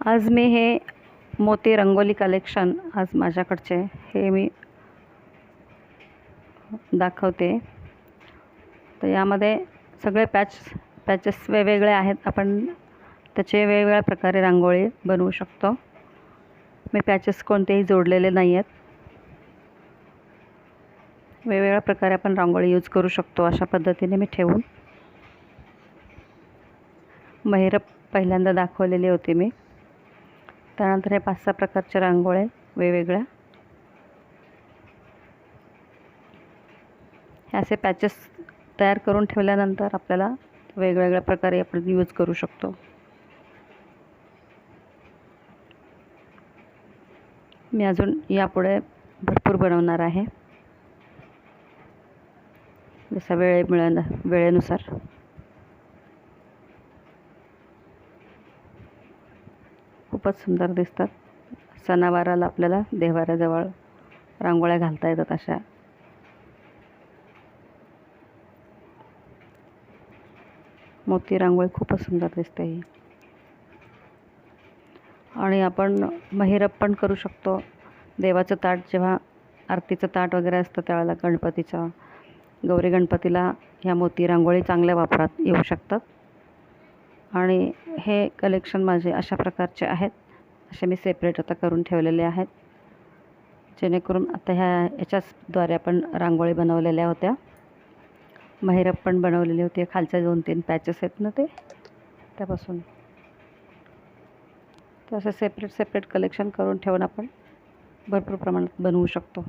आज मी हे मोती रंगोली कलेक्शन आज माझ्याकडचे हे मी दाखवते. तर यामध्ये सगळे पॅच पॅचेस वेगवेगळे आहेत. आपण त्याचे वेगवेगळ्या प्रकारे रांगोळी बनवू शकतो. मी पॅचेस कोणतेही जोडलेले नाही आहेत वेगवेगळ्या प्रकारे आपण रांगोळी यूज करू शकतो अशा पद्धतीने मी ठेवून. महिरप पहिल्यांदा दाखवलेली होती मी. त्यानंतर हे पाच सहा प्रकारच्या रांगोळ्या वेगवेगळ्या. हे असे पॅचेस तयार करून ठेवल्यानंतर आपल्याला वेगवेगळ्या प्रकारे आपण यूज करू शकतो. मी अजून यापुढे भरपूर बनवणार आहे. जसा वेळ मिळेल वेळेनुसार. खूपच सुंदर दिसतात. सणावाराला आपल्याला देवाऱ्याजवळ रांगोळ्या घालता येतात अशा. मोती रांगोळी खूपच सुंदर दिसते ही. आणि आपण महिरप पण करू शकतो. देवाचं ताट जेव्हा आरतीचं ताट वगैरे असतं त्यावेळेला गणपतीचं गौरी गणपतीला ह्या मोती रांगोळी चांगल्या वापरात येऊ शकतात. आणि हे कलेक्शन माझे अशा प्रकारचे आहेत. असे मी सेपरेट आता करून ठेवलेले आहेत. जेणेकरून आता ह्या याच्याचद्वारे आपण रांगोळी बनवलेल्या होत्या. महिरप पण बनवलेली होती. खालच्या दोन तीन पॅचेस आहेत ना ते. त्यापासून. तर असं सेपरेट सेपरेट कलेक्शन करून ठेवून आपण भरपूर प्रमाणात बनवू शकतो.